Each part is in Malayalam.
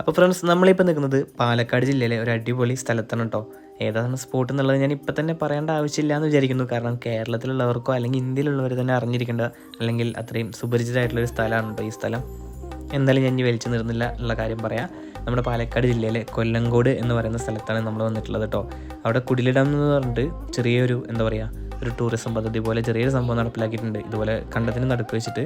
അപ്പോൾ ഫ്രണ്ട്സ് നമ്മളിപ്പോൾ നിൽക്കുന്നത് പാലക്കാട് ജില്ലയിലെ ഒരു അടിപൊളി സ്ഥലത്താണ് കേട്ടോ ഏതാണ് സ്പോട്ട് എന്നുള്ളത് ഞാൻ ഇപ്പം തന്നെ പറയേണ്ട ആവശ്യമില്ല എന്ന് വിചാരിക്കുന്നു. കാരണം കേരളത്തിലുള്ളവർക്കോ അല്ലെങ്കിൽ ഇന്ത്യയിലുള്ളവർ തന്നെ അറിഞ്ഞിരിക്കേണ്ട അല്ലെങ്കിൽ അത്രയും സുപരിചിതമായിട്ടുള്ളൊരു സ്ഥലമാണ് കേട്ടോ ഈ സ്ഥലം. എന്തായാലും ഞാൻ ഇനി വലിച്ചു നിർന്നില്ല ഉള്ള കാര്യം പറയാം. നമ്മുടെ പാലക്കാട് ജില്ലയിലെ കൊല്ലങ്കോട് എന്ന് പറയുന്ന സ്ഥലത്താണ് നമ്മൾ വന്നിട്ടുള്ളത് കേട്ടോ അവിടെ കുടിലിടം എന്ന് പറഞ്ഞിട്ട് ചെറിയൊരു എന്താ പറയുക ഒരു ടൂറിസം പദ്ധതി പോലെ ചെറിയൊരു സംഭവം നടപ്പിലാക്കിയിട്ടുണ്ട്. ഇതുപോലെ കണ്ടത്തിന് നടുക്ക് വെച്ചിട്ട്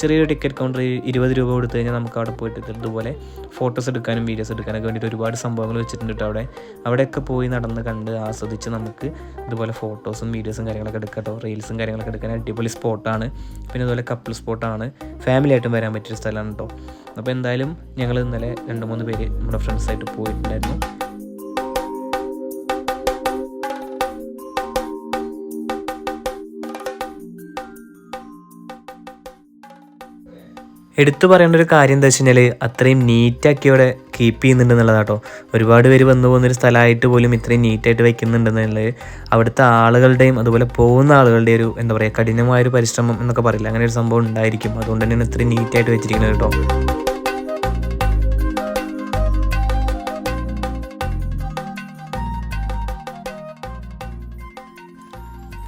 ചെറിയൊരു ടിക്കറ്റ് കൗണ്ടർ ഇരുപത് രൂപ കൊടുത്തു കഴിഞ്ഞാൽ നമുക്ക് അവിടെ പോയിട്ട് ഇതുപോലെ ഫോട്ടോസ് എടുക്കാനും വീഡിയോസ് എടുക്കാനൊക്കെ വേണ്ടിയിട്ട് ഒരുപാട് സംഭവങ്ങൾ വെച്ചിട്ടുണ്ട് അവിടെ. അവിടെയൊക്കെ പോയി നടന്ന് കണ്ട് ആസ്വദിച്ച് നമുക്ക് ഇതുപോലെ ഫോട്ടോസും വീഡിയോസും കാര്യങ്ങളൊക്കെ എടുക്കാം റീൽസും കാര്യങ്ങളൊക്കെ എടുക്കാൻ അടിപൊളി സ്പോട്ടാണ് പിന്നെ ഇതുപോലെ കപ്പിൾ സ്പോട്ടാണ് ഫാമിലി ആയിട്ടും വരാൻ പറ്റിയ സ്ഥലമാണ് കേട്ടോ അപ്പോൾ എന്തായാലും ഞങ്ങൾ ഇന്നലെ രണ്ട് മൂന്ന് പേര് നമ്മുടെ ഫ്രണ്ട്സായിട്ട് പോയിട്ടുണ്ടായിരുന്നു. എടുത്തു പറയേണ്ട ഒരു കാര്യം എന്താ വെച്ച് കഴിഞ്ഞാൽ അത്രയും നീറ്റാക്കി അവിടെ കീപ്പ് ചെയ്യുന്നുണ്ട് എന്നുള്ളതാട്ടോ ഒരുപാട് പേര് വന്നു പോകുന്നൊരു സ്ഥലമായിട്ട് പോലും ഇത്രയും നീറ്റായിട്ട് വയ്ക്കുന്നുണ്ടെന്നുള്ളത് അവിടുത്തെ ആളുകളുടെയും അതുപോലെ പോകുന്ന ആളുകളുടെയും ഒരു എന്താ പറയുക കഠിനമായൊരു പരിശ്രമം എന്നൊക്കെ പറയില്ല? അങ്ങനെ ഒരു സംഭവം ഉണ്ടായിരിക്കും. അതുകൊണ്ട് തന്നെയാണ് ഇത്രയും നീറ്റായിട്ട് വെച്ചിരിക്കുന്നത് കേട്ടോ.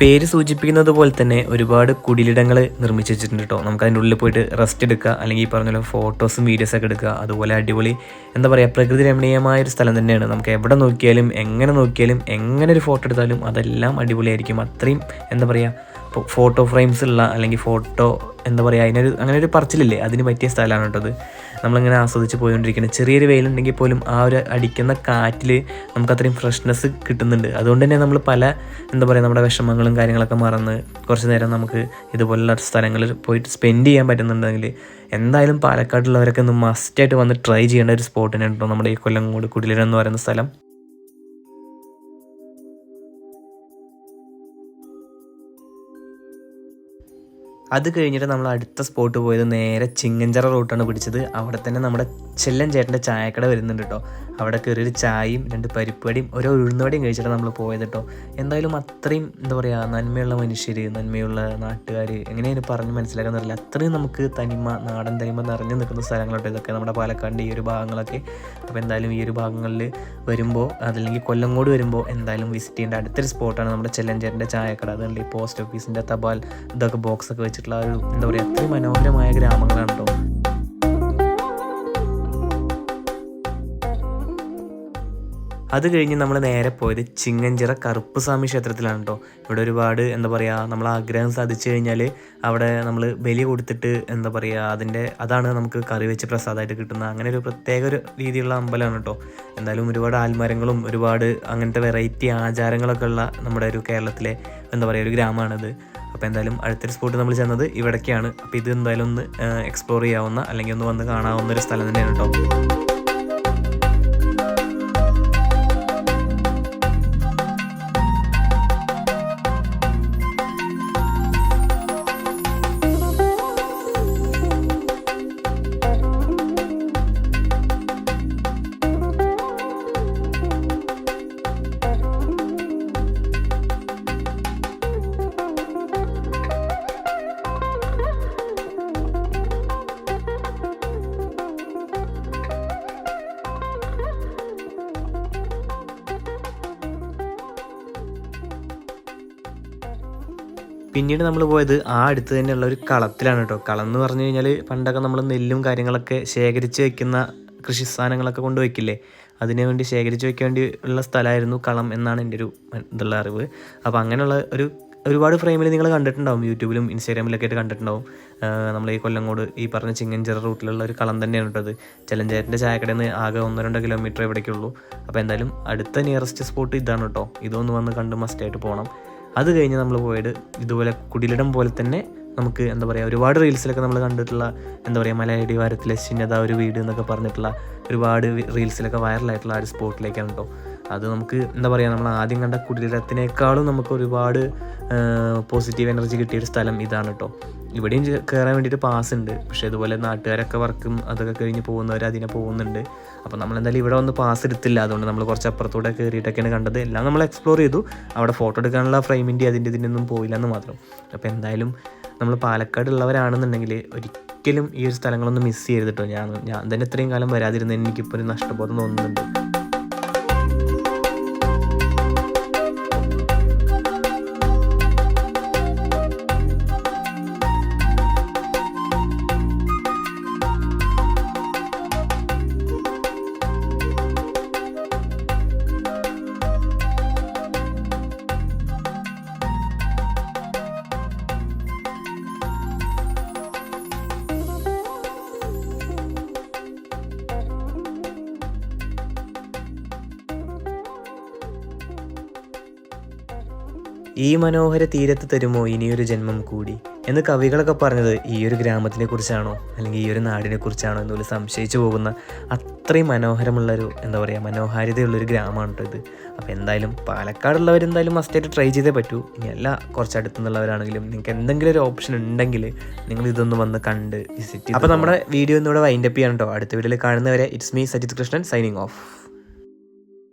പേര് സൂചിപ്പിക്കുന്നത് പോലെ തന്നെ ഒരുപാട് കുടിലിടങ്ങൾ നിർമ്മിച്ച് വെച്ചിട്ടുണ്ട് കേട്ടോ നമുക്ക് അതിന്റെ ഉള്ളിൽ പോയിട്ട് റെസ്റ്റ് എടുക്കുക അല്ലെങ്കിൽ ഈ പറഞ്ഞ പോലെ ഫോട്ടോസും വീഡിയോസ് ഒക്കെ എടുക്കുക. അതുപോലെ അടിപൊളി എന്താ പറയുക പ്രകൃതി രമണീയമായ ഒരു സ്ഥലം തന്നെയാണ്. നമുക്ക് എവിടെ നോക്കിയാലും എങ്ങനെ നോക്കിയാലും എങ്ങനെ ഒരു ഫോട്ടോ എടുത്താലും അതെല്ലാം അടിപൊളിയായിരിക്കും. അത്രയും എന്താ പറയുക ഫോട്ടോ ഫ്രെയിംസ് ഉള്ള അല്ലെങ്കിൽ ഫോട്ടോ എന്താ പറയുക അതിനൊരു അങ്ങനെ ഒരു പറച്ചിലില്ലേ? അതിന് പറ്റിയ സ്ഥലമാണ് കേട്ടത് നമ്മളിങ്ങനെ ആസ്വദിച്ച് പോയിക്കൊണ്ടിരിക്കുന്നത് ചെറിയൊരു വെയിലുണ്ടെങ്കിൽ പോലും ആ ഒരു അടിക്കുന്ന കാറ്റിൽ നമുക്ക് അത്രയും ഫ്രഷ്നെസ് കിട്ടുന്നുണ്ട്. അതുകൊണ്ട് തന്നെ നമ്മൾ പല എന്താ പറയുക നമ്മുടെ വിഷമങ്ങളും കാര്യങ്ങളൊക്കെ മറന്ന് കുറച്ച് നേരം നമുക്ക് ഇതുപോലുള്ള സ്ഥലങ്ങളിൽ പോയിട്ട് സ്പെൻഡ് ചെയ്യാൻ പറ്റുന്നുണ്ടെങ്കിൽ എന്തായാലും പാലക്കാടുള്ളവരൊക്കെ ഒന്ന് മസ്റ്റായിട്ട് വന്ന് ട്രൈ ചെയ്യേണ്ട ഒരു സ്പോട്ട് തന്നെയാണ് കേട്ടോ നമ്മുടെ ഈ കൊല്ലങ്കോട് കുടിലിരം എന്ന് പറയുന്ന സ്ഥലം. അത് കഴിഞ്ഞിട്ട് നമ്മൾ അടുത്ത സ്പോട്ട് പോയത് നേരെ ചിങ്ങഞ്ചിറ റൂട്ടാണ് പിടിച്ചത്. അവിടെ തന്നെ നമ്മുടെ ചെല്ലൻ ചേട്ടന്റെ ചായക്കട വരുന്നുണ്ട് കേട്ടോ അവിടെ കയറി ഒരു ചായയും രണ്ട് പരിപ്പടിയും ഓരോ ഉഴുന്നുവടിയും കഴിച്ചിട്ടാണ് നമ്മൾ പോയത് കേട്ടോ എന്തായാലും അത്രയും എന്താ പറയുക നന്മയുള്ള മനുഷ്യർ നന്മയുള്ള നാട്ടുകാർ എങ്ങനെയാണ് പറഞ്ഞ് മനസ്സിലാക്കാൻ അറിയില്ല. അത്രയും നമുക്ക് തനിമ നാടൻ തനിമ നിറഞ്ഞു നിൽക്കുന്ന സ്ഥലങ്ങളോട്ടോ ഇതൊക്കെ. നമ്മുടെ പാലക്കാടിന്റെ ഈ ഒരു ഭാഗങ്ങളൊക്കെ. അപ്പോൾ എന്തായാലും ഈ ഒരു ഭാഗങ്ങളിൽ വരുമ്പോൾ അതല്ലെങ്കിൽ കൊല്ലങ്കോട് വരുമ്പോൾ എന്തായാലും വിസിറ്റ് ചെയ്യേണ്ട അടുത്തൊരു സ്പോട്ടാണ് നമ്മുടെ ചെല്ലഞ്ചേരന്റെ ചായക്കട. അതുകൊണ്ട് പോസ്റ്റ് ഓഫീസിന്റെ തപാൽ ഇതൊക്കെ ബോക്സൊക്കെ വെച്ചിട്ടുള്ള ഒരു എന്താ പറയുക അത്രയും മനോഹരമായ ഗ്രാമങ്ങളാണ് കേട്ടോ അത് കഴിഞ്ഞ് നമ്മൾ നേരെ പോയത് ചിങ്ങഞ്ചിറ കറുപ്പുസ്വാമി ക്ഷേത്രത്തിലാണ് കേട്ടോ ഇവിടെ ഒരുപാട് എന്താ പറയുക നമ്മൾ ആഗ്രഹം സാധിച്ചു കഴിഞ്ഞാൽ അവിടെ നമ്മൾ ബലി കൊടുത്തിട്ട് എന്താ പറയുക അതിന്റെ അതാണ് നമുക്ക് കറി വെച്ച് പ്രസാദമായിട്ട് കിട്ടുന്നത്. അങ്ങനെ ഒരു പ്രത്യേക ഒരു രീതിയിലുള്ള അമ്പലമാണ് കേട്ടോ എന്തായാലും ഒരുപാട് ആൽമരങ്ങളും ഒരുപാട് അങ്ങനത്തെ വെറൈറ്റി ആചാരങ്ങളൊക്കെ ഉള്ള നമ്മുടെ ഒരു കേരളത്തിലെ എന്താ പറയുക ഒരു ഗ്രാമമാണിത്. അപ്പോൾ എന്തായാലും അടുത്തൊരു സ്പോട്ട് നമ്മൾ ചെന്നത് ഇവിടേക്കാണ്. അപ്പോൾ ഇത് എന്തായാലും ഒന്ന് എക്സ്പ്ലോർ ചെയ്യാവുന്ന അല്ലെങ്കിൽ ഒന്ന് വന്ന് കാണാവുന്ന ഒരു സ്ഥലം തന്നെയാണ് കേട്ടോ പിന്നീട് നമ്മൾ പോയത് ആ അടുത്ത് തന്നെയുള്ള ഒരു കളത്തിലാണ് കേട്ടോ കളം എന്ന് പറഞ്ഞു കഴിഞ്ഞാൽ പണ്ടൊക്കെ നമ്മൾ നെല്ലും കാര്യങ്ങളൊക്കെ ശേഖരിച്ച് വെക്കുന്ന കൃഷി സാധനങ്ങളൊക്കെ കൊണ്ട് വയ്ക്കില്ലേ അതിനു വേണ്ടി ശേഖരിച്ച് വെക്കാൻ വേണ്ടി ഉള്ള സ്ഥലമായിരുന്നു കളം എന്നാണ് എന്റെ ഒരു ഇതുള്ള അറിവ്. അപ്പോൾ അങ്ങനെയുള്ള ഒരു ഒരുപാട് ഫ്രെയിമിൽ നിങ്ങൾ കണ്ടിട്ടുണ്ടാവും. യൂട്യൂബിലും ഇൻസ്റ്റാഗ്രാമിലൊക്കെ ആയിട്ട് കണ്ടിട്ടുണ്ടാവും. നമ്മൾ ഈ കൊല്ലങ്കോട് ഈ പറഞ്ഞ ചിങ്ങഞ്ചിറ റൂട്ടിലുള്ള ഒരു കളം തന്നെയാണ് കേട്ടത് ചെലഞ്ചേരന്റെ ചായക്കടയിൽ നിന്ന് ആകെ ഒന്നോ രണ്ടോ കിലോമീറ്റർ എവിടേക്കുള്ളൂ അപ്പോൾ എന്തായാലും അടുത്ത നിയറസ്റ്റ് സ്പോട്ട് ഇതാണ് കേട്ടോ ഇതൊന്ന് വന്ന് കണ്ട് മസ്റ്റായിട്ട് പോകണം അത് കഴിഞ്ഞ് നമ്മൾ പോയത് ഇതുപോലെ കുടിലിടം പോലെ തന്നെ നമുക്ക് എന്താ പറയുക ഒരുപാട് റീൽസിലൊക്കെ നമ്മൾ കണ്ടിട്ടുള്ള എന്താ പറയുക മലയാളി വാരത്തിലെ ശിന്നത ഒരു വീട് എന്നൊക്കെ പറഞ്ഞിട്ടുള്ള ഒരുപാട് റീൽസിലൊക്കെ വൈറലായിട്ടുള്ള ആ ഒരു സ്പോട്ടിലേക്കാണ് കേട്ടോ അത് നമുക്ക് എന്താ പറയുക നമ്മൾ ആദ്യം കണ്ട കുടിലിടത്തിനേക്കാളും നമുക്ക് ഒരുപാട് പോസിറ്റീവ് എനർജി കിട്ടിയ ഒരു സ്ഥലം ഇതാണ് കേട്ടോ ഇവിടെയും കയറാൻ വേണ്ടിയിട്ട് പാസ് ഉണ്ട്. പക്ഷേ അതുപോലെ നാട്ടുകാരൊക്കെ വർക്കും അതൊക്കെ കഴിഞ്ഞ് പോകുന്നവർ അതിനെ പോകുന്നുണ്ട്. അപ്പോൾ നമ്മൾ എന്തായാലും ഇവിടെ വന്ന് പാസ് എടുത്തില്ല. അതുകൊണ്ട് നമ്മൾ കുറച്ച് അപ്പുറത്തൂടെ കയറിയിട്ടൊക്കെയാണ് കണ്ടത്. എല്ലാം നമ്മൾ എക്സ്പ്ലോർ ചെയ്തു. അവിടെ ഫോട്ടോ എടുക്കാനുള്ള ഫ്രെയിമിന്റെ അതിന്റെ ഇതിന്റെ ഒന്നും പോയില്ല എന്ന് മാത്രം. അപ്പോൾ എന്തായാലും നമ്മൾ പാലക്കാട് ഉള്ളവരാണെന്നുണ്ടെങ്കിൽ ഒരിക്കലും ഈ ഒരു സ്ഥലങ്ങളൊന്നും മിസ് ചെയ്തിട്ടോ ഞാൻ ഞാൻ തന്നെ ഇത്രയും കാലം വരാതിരുന്നതിന് എനിക്കിപ്പോൾ ഒരു നഷ്ടബോധം തോന്നുന്നുണ്ട്. ഈ മനോഹര തീരത്ത് തരുമോ ഇനിയൊരു ജന്മം കൂടി? എന്ന് കവികളൊക്കെ പറഞ്ഞത് ഈ ഒരു ഗ്രാമത്തിനെ കുറിച്ചാണോ? അല്ലെങ്കിൽ ഈ ഒരു നാടിനെ കുറിച്ചാണോ എന്നൊരു സംശയിച്ചു പോകുന്ന അത്രയും മനോഹരമുള്ളൊരു എന്താ പറയുക മനോഹാരിതയുള്ളൊരു ഗ്രാമമാണ് കേട്ടോ ഇത്. അപ്പോൾ എന്തായാലും പാലക്കാടുള്ളവർ എന്തായാലും മസ്റ്റായിട്ട് ട്രൈ ചെയ്തേ പറ്റൂ. ഇനി അല്ല കുറച്ച് അടുത്തുനിന്നുള്ളവരാണെങ്കിലും നിങ്ങൾക്ക് എന്തെങ്കിലും ഒരു ഓപ്ഷൻ ഉണ്ടെങ്കിൽ നിങ്ങൾ ഇതൊന്ന് വന്ന് കണ്ട് വിസിറ്റ് അപ്പോൾ നമ്മുടെ വീഡിയോ ഇന്നിവിടെ വൈൻഡപ്പ് ചെയ്യണം കേട്ടോ. അടുത്ത വീഡിയോയിൽ കാണുന്നവരെ it's me Sajith Krishnan signing off